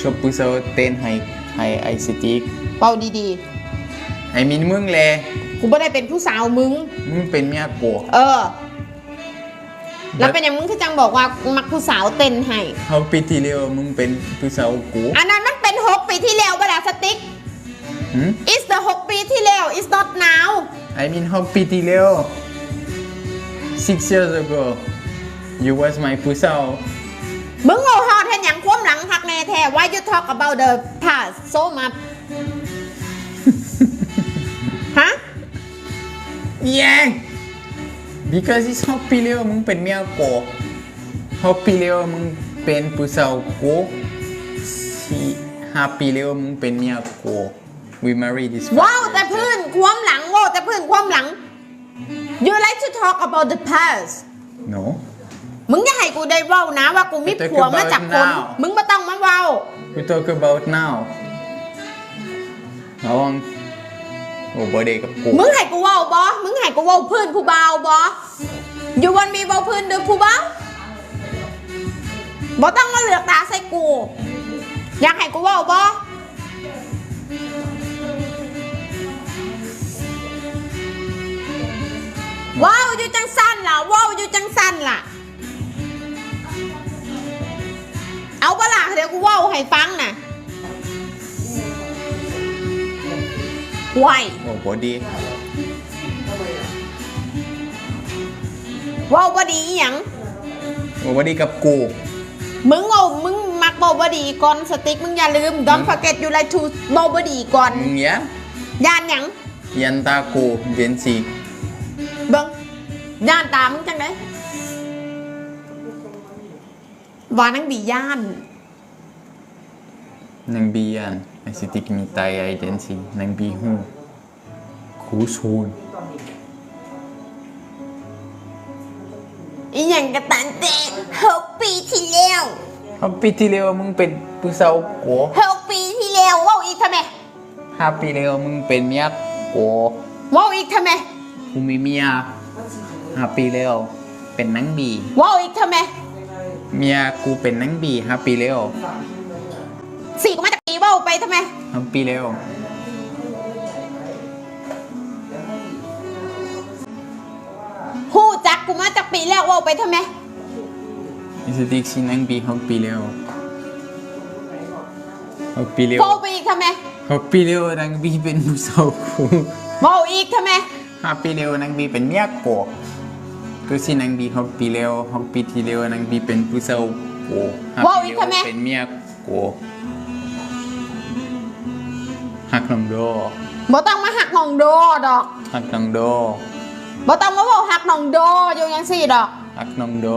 ชอบผู้สาวเต้นให้ให้ไอซิติกเป่าดีไอมินมึงแลๆ กูไม่ได้เป็นผู้สาวมึง มึงเป็นเมียกูเออ แล้วเป็นอย่างมึงคือจังบอกว่ามักผู้สาวเต้นให้ เขาปีที่แล้วมึงเป็นผู้สาวกูอันนั้นมันเป็นหกปีที่แล้วเวลาสติ๊กหืม is the หกปีที่แล้ว is not now ไอมินเขาปีที่แล้ว six years ago you was my ผู้สาวมึงเอาฮอด เห็นอย่างความหลังคักแน่แท้ why you talk about the past so much ฮะยัง because it's เขาปีแล้วมึงเป็นเมียกูเขาปีแล้วมึงเป็นผู้สาวกูสี่ห้าปีแล้วมึงเป็นเมียกู we married this ว้าวแต่พื้นความหลังโง่แต่พื้นความหลัง you like to talk about the past no มึงอย่าให้ กูได้เว้านะว่ากูมีผัวมาจากคน now มึงไม่ต้องมาเว้า we talk about now ระวังโอ้บ่ได้กับกู มึงให้กูเว้าบอมึงให้กูเว้าพื้นผู้เบาวบออยู่วันมีเว้าพื้นหรือผู้เบาวบอต้องมาเหลือกตาใส่กู อยากให้กูเว้าบอว้าวอยู่จังสั้นล่ะว้าว ไหวโอ้บ่ดีเว้าบ่ดีอหยังโอ้บ่ดีกับกูมึงเอามึงมักเว้าบ่ดีก่อนสติ๊กมึงอย่าลืม don't forget you like to เว้าบ่ดีก่อนมึงอย่าย่านหยังยันตากูเบียนสีเบิ่งย่านตามึงจังไดว่านังบีย่านนังบียันไอสิติกมีไตไอเดนสีนังบีฮูคูซูนอีหยังกะตันเตหกปีที่แล้วเขาปีที่แล้วมึงเป็นผู้สาวกูหกปีที่แล้วเว้าอีกทำไมห้าปีแล้วมึงเป็นเมียกูเว้าอีกทำไมกูมีเมียห้าปีแล้วเป็นนังบีเว้าอีกทำไมเมียกูเป็นนังบีห้าปีแล้วสี่กูมาจากปีเว้า ไปทำไมห้าปีแล้วฮู้จักกูมาจากปีแล้วเว้าไปทำไมไอสิติกสินังบีหกปีแล้วหกปีแล้วเว้าไปอีกทำไมหกปีแล้วนังบีเป็นผู้สาวกูเว้าอีกทำไมห้าปีแล้วนังบีเป็นเมียกูกูสินังบีหกปีแล้วหกปีที่แล้วนังบีเป็นผู้สาวกูห้าว้าวปีอีกแล้วทำไมเป็นเมียกู หักน้องโดบ่ต้องมาหักน้องโดดอกหักน้องโดบ่ต้องมาบอกหักน้องโดอยู่ยังสี่ดอกหักน้องโด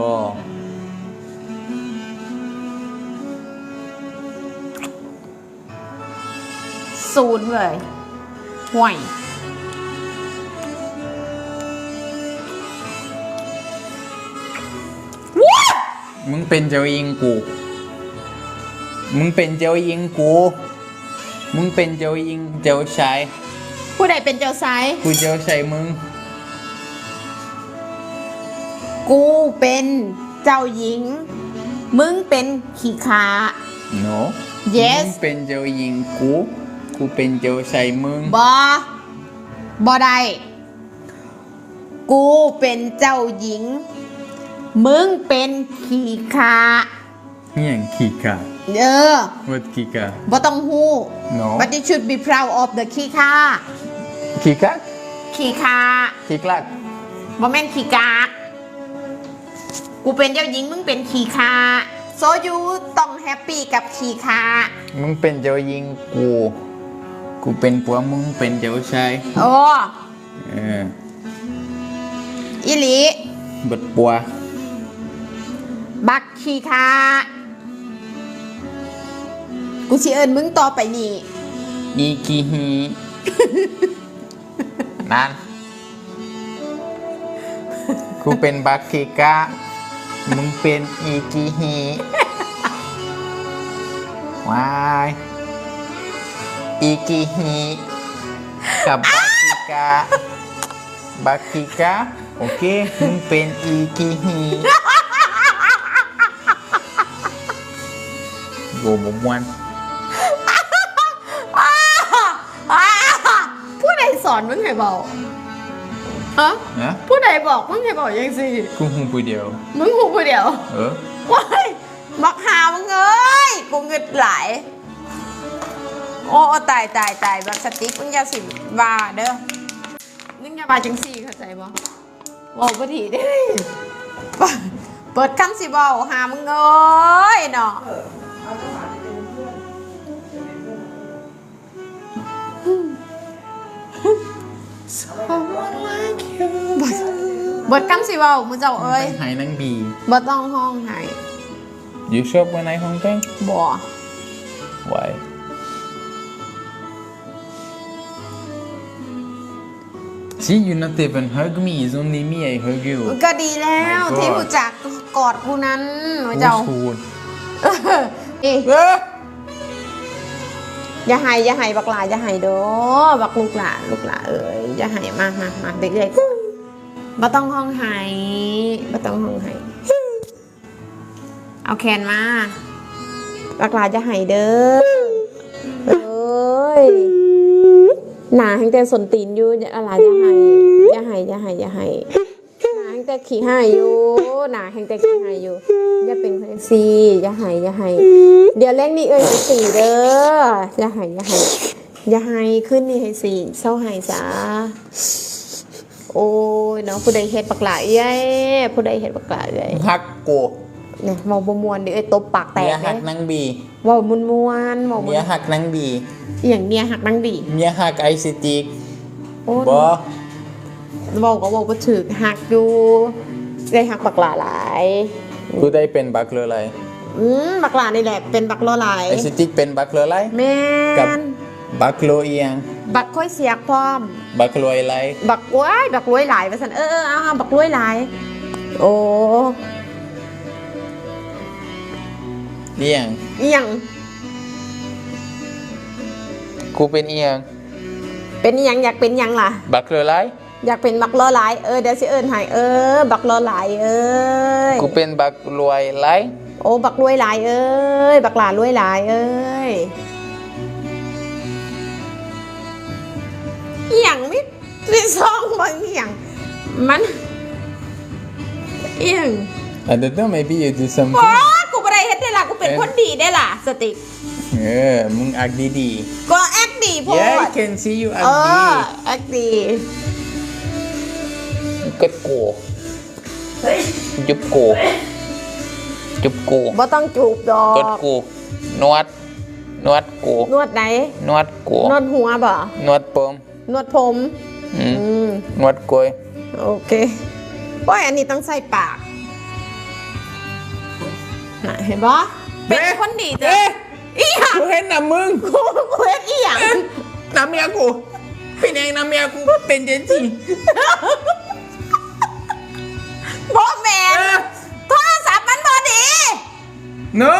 ศูนย์เลยห่วยมึงเป็นเจ้าหญิงกู มึงเป็นเจ้าหญิงกู มึงเป็นเจ้าหญิงเจ้าชายผู้ใดเป็นเจ้าสายกูเจ้าชายมึง กูเป็นเจ้าหญิง มึงเป็นขี้ขา no Yes มึงเป็นเจ้าหญิงกู กูเป็นเจ้าชายมึงบอบอได้กูเป็นเจ้าหญิง มึงเป็นขี้ขา นี่อย่างขี้กา เออ what ขี้กาบ่ต้องฮู้ no but you should be proud of the ขี้ขาขี้กาขี้ขาขี้กลักบ่แม่นขี้กากกูเป็นเจ้าหญิงมึงเป็นขี้ขาโซยูต้องแฮปปี้กับขี้ขามึงเป็นเจ้าหญิงกู กูเป็นผัวมึงเป็นเจ้าชายโอ้เอออิลิบดปัวบักขี้ขา กูสิเอิญมึงต่อไปนี่อีกีฮีนั่นกูเป็นบักกิกะ มึงเป็นอีกีฮีวายอีกีฮีกับบักกิกะบักกิกะโอเค มึงเป็นอีกีฮีโกบมวน มึงให้เบาฮะนะผู้ใดบอกมึงให้เบายังสิกูหูผู้เดียว มึงหูผู้เดียว เออว้ายบักหามึงเอ้ยกูเงิดหลายโอ้โอ้ตายตายตายบักสติ๊กมึงอย่าสิบาเด้อมึงอย่าบาจังสี่เข้าใจบ่บอกบ่ดีเด้เปิดเปิดคำสิบ่หามึงเอ้ยเนาะ เบิดคำสิเว้ามึงเจ้าเอ้ยหายนังบีบ่ต้องห้องให้ You shop when I Hong Kong? บ่ Why? See, you not even hug me. It's only me I hug you. ก็ดีแล้ว My God ที่รู้จักกอดกูนั้นมึงเจ้า Who's who? เอ้ย Eh? อย่าให้อย่าให้บักหลาอย่าให้เด้อบักลูกหลาลูกหลาเอ้ยอย่าให้มากมากมากเด็กเลยบ่ต้องห้องไห้บ่ต้องห้องไห้เอาแคนมาบักหลาอย่าให้เด้อเอ้ยหนาแห่งแต่สนตีนอยู่อย่าอะไรอย่าให้อย่าให้อย่าให้อย่าให้หนาแห่ง แต่ขี้ให้อยู่หนาแห่งแต่ขี้ให้อยู่ อย่าเป็นคนซีอย่าให้อย่าให้เดี๋ยวเล่งนี่เอ้ยไปสี่เด้ออย่าให้อย่าให้อย่าให้ขึ้นนี่ให้สี่เศร้าให้จ้าโอ้ยเนาะผู้ใดเฮ็ดปักหลายเอ้ยผู้ใดเฮ็ดปักหลายเอ้ย Hug go. เนี่ยเมาบ่มวนเดี๋ยวเอ้ยตบปากแตก Mia เลย hug nang B. เว้ามวนมวนๆเว้ามวน Mia hug nang B. อหย่างเนี้ยหักนังดี Mia hug ICT. โอ้ย Bo. เว้าก็เว้าบ่ถึกหักอยู่ได้หักปักหลาหลาย Ku dai pen bak lo lai. อืมบักหลานี่แหละเป็นบักโลหลาย ICT pen bak lo lai. แม่กับน Bak lo iyang. บักค่อยเสียกพร้อม Bak lo ai lai. บักว้ายบักรวยหลายว่าสันเออเออเอาเอาบักรวยหลายโอ้ Iyang. เอียง Ku pen iyang. เป็นอิหยังอยากเป็นอิหยังล่ะ Bak lo lai. อยากเป็นบักรอหลายเออเดี๋ยวสิเอิญหายเออ บักรอหลายเอ้ย Ku pen bak lo ai lai. โอ้บักรวยหลายเอ้ยบักหลานรวยหลายเอ้ยเอียงไม่ไม่ซองบางเอียงมันเอียง I don't know, maybe you do โอ้ something. กูบ่ได้เฮ็ดได้ล่ะกูเป็นคนดีได้ล่ะสติก Yeah, mung ag di ก็แอคดีโพ Yeah, ด I can see you เอ ag อแอคดี Ket ko. Jup ko. Jup ko. บ่ต้องจูบดอก Ket ko. Nuat. Nuat ko. นวดไหน Nuat ko. นวดหัวบ่ Nuat pom. นวดผมอื Mm. ม Nuat koy. โอเคโอ้ยอันนี้ต้องใส่ปากน่ะเห็นบ่เป็นคนดีจ้ะเอ๊ะอีหยัง Ku hen na mung. กูกูเฮ็ดอีหยัง Nami ako. Pineng nami ako. Pendency. บ่แม่นโทรศัพท์มันบ่ดี No?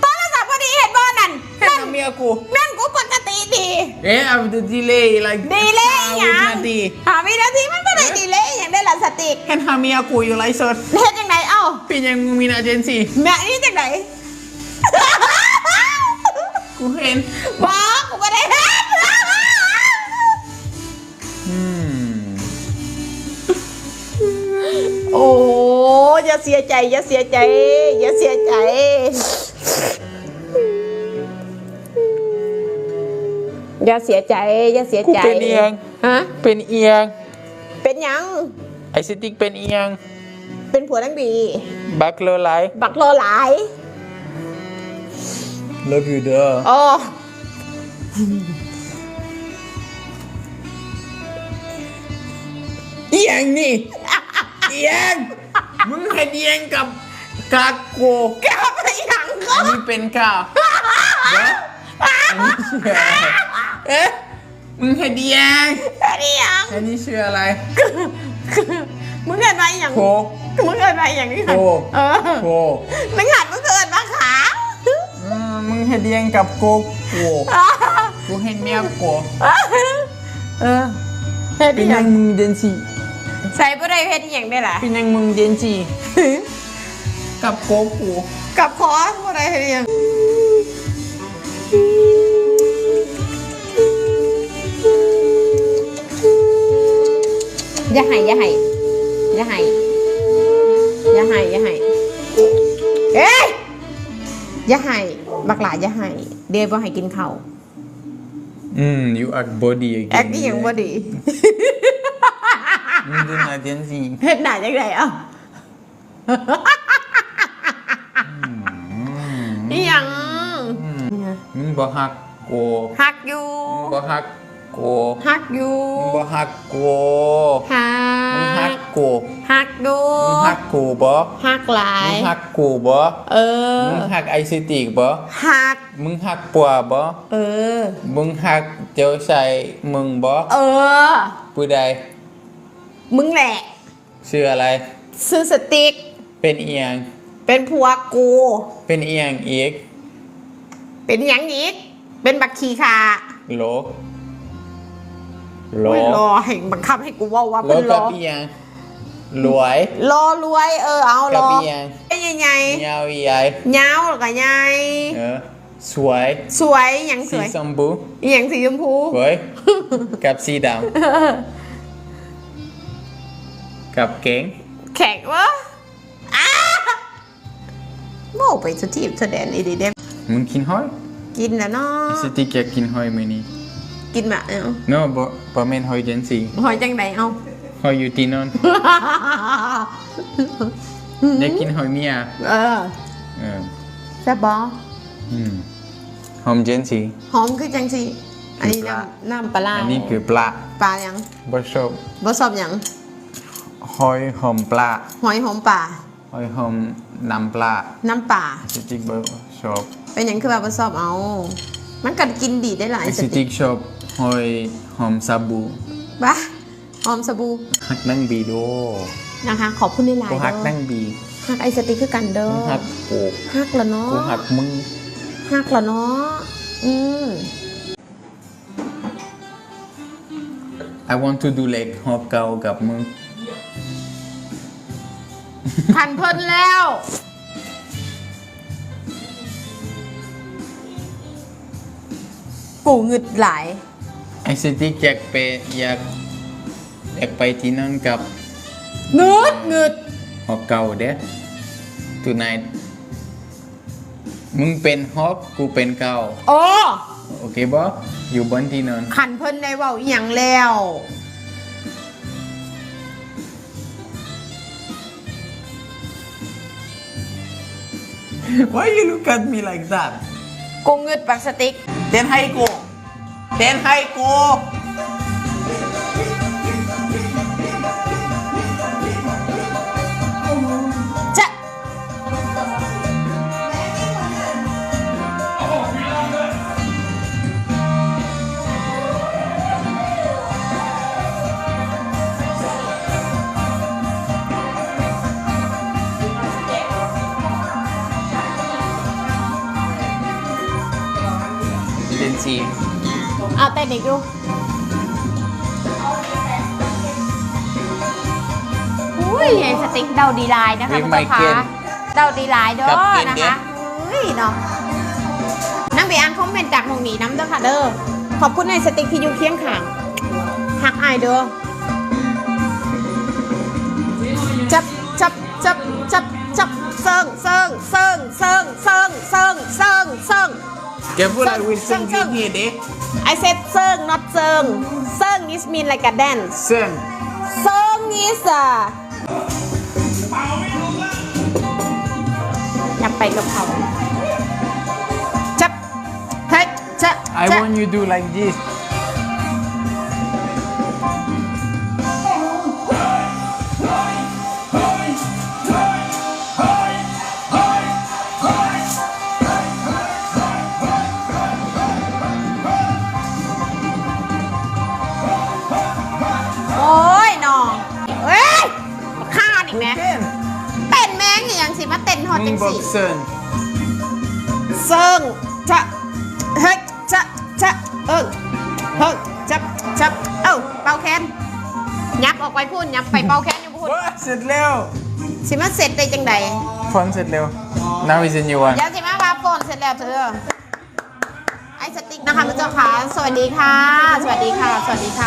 โทรศัพท์บ่ดีเห็นบ่นั่น Hen นั่น nami ako. นั่นกูปกติดี Yeah, I have the delay like ดีเลยหยังนาทีหาวินาทีมันบ่ได้ดีเลยหยังได้ล่ะสติก Hen hami ako yung light sir. เฮ็ดจังไดเอ้า Pinyang mumina agency. แม่นี่จังได Ku hen. บอกกูไม่ได้าเสียใจ อย่าเสียใจ อย่าเสียใจ อย่าเสียใจ อย่าเสียใจกูเป็นเองฮะ Pen iyang. เป็นหยัง Ay sitik pen iyang. เป็นผัวนังดี Baklo lai. บักโลหลาย Love you dah. อ๋อ Iyang ni. Iyang. มึงให้เอียง กับกาโกแกไปหยังก็อันนี้เป็นกาเดี๋ยวอันนี้ชื่ออะไรเอ๊ะมึงให้เอียงอันนี้หยังอันนี้ชื่ออะไรมึงเกิดมาหยังโคมึงเกิดมาหยังนี่หันโคเออโคมึงหันมึงเกิดมาขาอืมมึงให้เอียงกับโกโกกูให้เมียโกเออเฮ็ดเป็อีนหยัยังงมึงเดนซี ใส่บ่ได้เฮ็ดอีหยังได้ล่ะเป็นยังมึงเดนซีกับโกโกกับคอบ่ได้เฮ็ดอีหยังอย่าให้อย่าให้อย่าให้อย่าให้อย่าให้เอ้ยอย่าให้บักหลาอย่าให้เดี๋ยวบ่ให้กินข้าวอืม you act body again แอคอีหยังบ่ดี มึงดูหน้าเตียนสิเฮ็ดหน้าจังไดเอ้าอีหยังมึงบ่ฮักกูฮักอยู่มึงบ่ฮักกูฮักอยู่มึงบ่ฮักกูฮัมึงฮักกกูฮักดูมึงฮักกูบ่ฮักหลามึย งฮักกูบ่เออ มึงฮักไอซิติกบ่ฮัก มึงฮักปัวบ่เออ มึงฮักเจ้าชายมึงบ่เออ ผู้ใด มึงแหละชื่ออะไร ซื้อสติ๊ก เป็นเอียง เป็นผัวกู เป็นเอียงอีก เป็นหยังอีก เป็นบักขีคาโหลโหลโอ้ยรอให้บังคับให้กูเว่าว่าโหลเป็นรกับอเอียงรวยรอรวย เออเอารกับอเอียงไอ้ใหญ่ยาวใหญ่ๆยาวแล้วก็ใหญ่เออสวยสวยหยังสสีวยชมพูอหยังสีชมพู สวย กับสีดำ กับเก๋งแข็งวะอ้าโง่ไปสุดที่แสดงอีดีเด้มึงกินหอยกินแล้วเนาะสติกอยากกินหอยมื้อนี้กินแบบเอาเนาะบ่บ่แม่นหอยจังซี่หอยจังไดเอาหอยอยู่ที่นอนอยากกินหอยเมียเออเออแซ่บบ่อืมหอมจังซี่หอมคือจังสิอันนี้คือปลาน้ำน้ำปลาร้าอันนี้คือปลาปลาหยังบ่ชอบบ่ชอบหยัง หอยหอมปลาหอยหอมป่าหอยหอมน้ำปลาน้ำป่าสติกบ่ชอบเป็นหยังคือแบบบ่ชอบเอา มันกัดกินดีได้หลายสสติติกชอบหอยหอมซาบูปะหอมสบู่ฮักนั่งบีโดนะคะ ขอบคุณในไลกูน์ฮักเด้นั่องบีฮักไอสติกคือกันเด้อกูฮักกูฮักละเนาะกูฮักมึงฮักละเนาะอืม I want to do like หอบเก่ากับมึง ทันเพิ่นแล้ว กูงึดหลาย ไอสติกอยากไปอยากอยากไปที่นั่นกับงึดงึดหอบเก่าเด้ tonight มึงเป็นฮอบกูเป็นเก่าโอ้โอเคบ่อยู่บนที่นอนขันเพิ่นได้เว้าอีหยังแล้ว Why you look at me like that กูงึดปักสติ๊ก เต้นให้กูเต้นให้กู เอาเต้นอีกดูอุ้ยไอ้สติ๊กเดาดีไลน์นะคะวิคุณไมผู้เกชนมเดาดีไลน์เด้อกับเกณฑ์นะเด้อคะอุ้ยเนาะนั่งไปอ่านคอมเมนต์จากหมองหนีน้ำเด้อค่ะเด้อขอบคุณไอ้สติ๊กที่อยู่เคียงข้างหักอายเด้อจับจับจับจับจับเซิงเซิงเซิงเซิงเซิงเซิงเซิงเซิง Careful I will sing Sing, you sing. here เด้ I said เซิง not เซิงเซิง is mean like a dance เซิงเซิง is a อยากไปกับเขาจับเฮ้ยจับ I จับ want you do like this สิมาเต้นฮอตมึจังงบอกสิเซิงเซิงจะเฮ้ยจะจะเออเฮ้ยจับจับเอ้าเป่าแคนยับออกไปพูดยับไปเป่าแคนอยู่พูดว้าเสร็จแล้วสิมาเสร็จได้จังใดฟอนเสร็จแล้ว now is a new one เดี๋ยวสิมาว่าโฟนเสร็จแล้วเธอไอ้สติ๊กนะคะคุณเจ้าค่ะสวัสดีค่ะ สวัสดีค่ะ สวัสดีค่ะ